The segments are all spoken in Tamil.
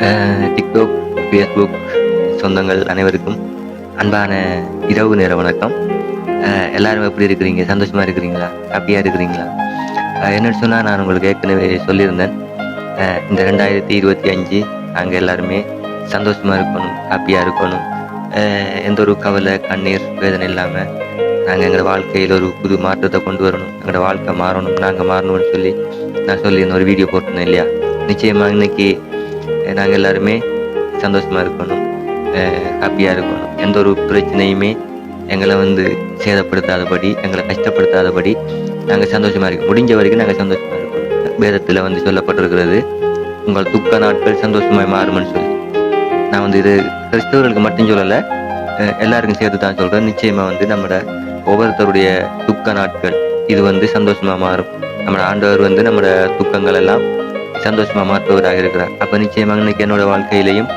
டிக்டாக் ஃபேஸ்புக் சொந்தங்கள் அனைவருக்கும் அன்பான இரவு நேர வணக்கம். எல்லாரும் எப்படி இருக்கிறீங்க? சந்தோஷமாக இருக்கிறீங்களா? ஹாப்பியாக இருக்கிறீங்களா? என்னன்னு சொன்னால் நான் உங்களுக்கு ஏற்கனவே சொல்லியிருந்தேன். இந்த ரெண்டாயிரத்தி இருபத்தி அஞ்சு நாங்கள் எல்லாருமே சந்தோஷமாக இருக்கணும் ஹாப்பியாக இருக்கணும். எந்த ஒரு கவலை கண்ணீர் வேதனை இல்லாமல் நாங்கள் எங்களோட வாழ்க்கையில் ஒரு புது மாற்றத்தை கொண்டு வரணும் எங்களோட வாழ்க்கை மாறணும் நாங்கள் மாறணும்னு சொல்லி நான் சொல்லியிருந்தேன் ஒரு வீடியோ போட்டிருந்தேன் இல்லையா? நிச்சயமாக இன்னைக்கு நாங்கள் எல்லாருமே சந்தோஷமாக இருக்கணும். ஹாப்பியாக இருக்கணும். எந்த ஒரு பிரச்சனையுமே எங்களை வந்து சேதப்படுத்தாதபடி எங்களை கஷ்டப்படுத்தாதபடி நாங்கள் சந்தோஷமாக இருக்கோம். முடிஞ்ச வரைக்கும் நாங்கள் சந்தோஷமாக இருக்கணும் வேதத்தில் வந்து சொல்லப்பட்டிருக்கிறது உங்கள் துக்க நாட்கள் சந்தோஷமாக மாறும்னு சொல்லி. நான் வந்து இது கிறிஸ்தவர்களுக்கு மட்டும் சொல்லலை எல்லாருக்கும் சேர்த்து தான் சொல்கிறேன் நிச்சயமாக வந்து நம்மளோட ஒவ்வொருத்தருடைய துக்க நாட்கள் இது வந்து சந்தோஷமாக மாறும். நம்மளோட ஆண்டவர் வந்து நம்மளோட துக்கங்கள் எல்லாம் சந்தோஷமா மாற்றுவராக இருக்கிறார். அப்ப நிச்சயமாக இன்னைக்கு என்னோட வாழ்க்கையிலையும்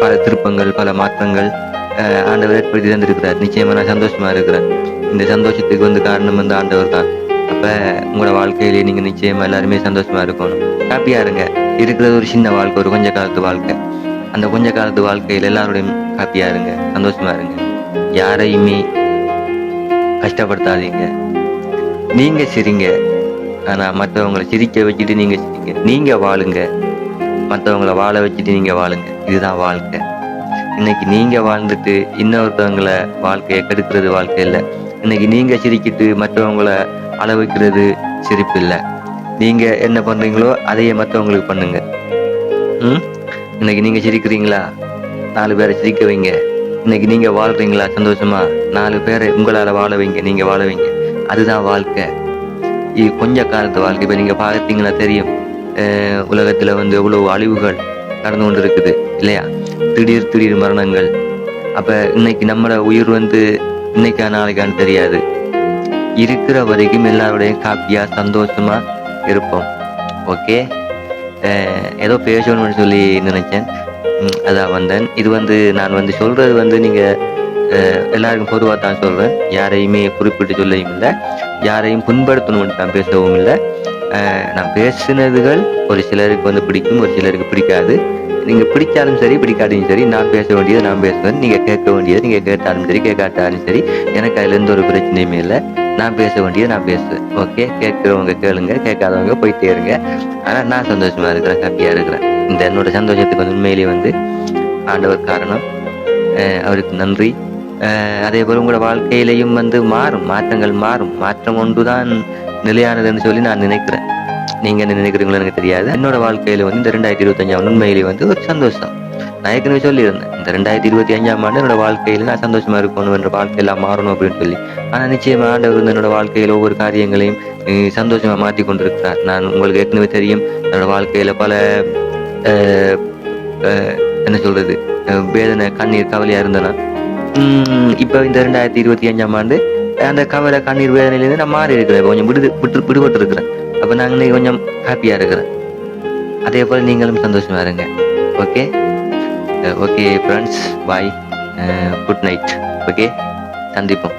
பல திருப்பங்கள் பல மாற்றங்கள் அஹ், ஆண்டவர் ஏற்படுத்தி தந்திருக்கிறார். நிச்சயமா நான் சந்தோஷமா இருக்கிறேன். இந்த சந்தோஷத்துக்கு வந்து காரணம் வந்து ஆண்டவர் தான். அப்ப உங்களோட வாழ்க்கையிலேயே நீங்க நிச்சயமா எல்லாருமே சந்தோஷமா இருக்கணும். ஹாப்பியா இருங்க. இருக்கிறது ஒரு சின்ன வாழ்க்கை ஒரு கொஞ்ச காலத்து வாழ்க்கை. அந்த கொஞ்ச காலத்து வாழ்க்கையில் எல்லாரோடையும் ஹாப்பியா இருங்க. சந்தோஷமா இருங்க. யாரையுமே கஷ்டப்படுத்தாதீங்க. நீங்க சிரிங்க. ஆனால் மற்றவங்களை சிரிக்க வச்சுட்டு நீங்கள் சிரிங்க. நீங்கள் வாழுங்க. மற்றவங்கள வாழ வச்சுட்டு நீங்கள் வாழுங்க. இதுதான் வாழ்க்கை. இன்னைக்கு நீங்கள் வாழ்ந்துட்டு இன்னொருத்தவங்களை வாழ்க்கையை கெடுக்கிறது வாழ்க்கை இல்லை. இன்னைக்கு நீங்கள் சிரிக்கிட்டு மற்றவங்கள அழ வைக்கிறது சிரிப்பு இல்லை. நீங்கள் என்ன பண்ணுறீங்களோ அதையே மற்றவங்களுக்கு பண்ணுங்க. ம்? இன்னைக்கு நீங்கள் சிரிக்கிறீங்களா? நாலு பேரை சிரிக்க வைங்க. இன்னைக்கு நீங்கள் வாழ்கிறீங்களா சந்தோஷமா? நாலு பேரை உங்களால் வாழ வைங்க. நீங்கள் வாழ வைங்க. அதுதான் வாழ்க்கை. கொஞ்ச காலத்து வாழ்க்கை இப்போ நீங்கள் பார்த்தீங்கன்னா தெரியும். உலகத்தில் வந்து எவ்வளோ அழிவுகள் நடந்து கொண்டு இருக்குது இல்லையா? திடீர் திடீர் மரணங்கள். அப்போ இன்னைக்கு நம்மளோட உயிர் வந்து இன்னைக்கா நாளைக்கான்னு தெரியாது. இருக்கிற வரைக்கும் எல்லாரோடையும் காப்பியாக சந்தோஷமாக இருப்போம். ஓகே? ஏதோ பேசணும்னு சொல்லி நினைச்சேன். அதான் வந்தேன். இது வந்து நான் வந்து சொல்கிறது வந்து நீங்கள் எல்லாருக்கும் பொதுவாக தான் சொல்கிறேன் யாரையுமே குறிப்பிட்டு சொல்லையும் இல்லை. யாரையும் புண்படுத்தணும்னு நான் பேசவும் இல்லை. நான் பேசினதுகள் ஒரு சிலருக்கு வந்து பிடிக்கும் ஒரு சிலருக்கு பிடிக்காது. நீங்கள் பிடிச்சாலும் சரி பிடிக்காட்டியும் சரி நான் பேச வேண்டியது நான் பேசுவேன். நீங்கள் கேட்க வேண்டியது நீங்கள் கேட்டாலும் சரி கேட்காட்டாலும் சரி எனக்கு அதுல எந்த ஒரு பிரச்சனையுமே இல்லை. நான் பேச வேண்டியது நான் பேசுவேன். ஓகே? கேட்குறவங்க கேளுங்க கேட்காதவங்க போயிட்டே இருங்க. ஆனால் நான் சந்தோஷமாக இருக்கிறேன் ஹாப்பியாக இருக்கிறேன். இந்த என்னோட சந்தோஷத்துக்கு வந்து உண்மையிலேயே வந்து ஆண்டவர் காரணம். அவருக்கு நன்றி. அதே போல் உங்களோட வாழ்க்கையிலையும் வந்து மாறும் மாற்றங்கள் மாறும். மாற்றம் ஒன்றுதான் நிலையானதுன்னு சொல்லி நான் நினைக்கிறேன். நீங்க என்ன நினைக்கிறீங்களோ எனக்கு தெரியாது. என்னோட வாழ்க்கையில வந்து இந்த ரெண்டாயிரத்தி இருபத்தஞ்சாம் உண்மையிலேயே வந்து ஒரு சந்தோஷம். நான் ஏற்கனவே சொல்லியிருந்தேன் இந்த ரெண்டாயிரத்தி இருபத்தி அஞ்சாம் ஆண்டு என்னோட வாழ்க்கையில நான் சந்தோஷமா இருக்கணும் என்ற வாழ்க்கையெல்லாம் மாறணும் அப்படின்னு சொல்லி. ஆனால் நிச்சயமாக ஆண்டவர் வந்து என்னோட வாழ்க்கையில் ஒவ்வொரு காரியங்களையும் சந்தோஷமாக சந்தோஷமா மாற்றி கொண்டிருக்கிறார். நான் உங்களுக்கு ஏற்கனவே தெரியும் என்னோட வாழ்க்கையில பல அஹ், என்ன சொல்றது வேதனை கண்ணீர் கவலையா இருந்தேன்னா இப்போ இந்த ரெண்டாயிரத்தி இருபத்தி அஞ்சாம் ஆண்டு அந்த கவலை கண்ணீர் வேதனையிலேருந்து நான் மாறி இருக்கிறேன். கொஞ்சம் விடு விட்டு விடுபட்டு இருக்கிறேன் அப்போ நான் இன்னைக்கு கொஞ்சம் ஹாப்பியாக இருக்கிறேன். அதே போல் நீங்களும் சந்தோஷமா இருங்க. Okay okay friends bye good night okay சந்திப்போம்.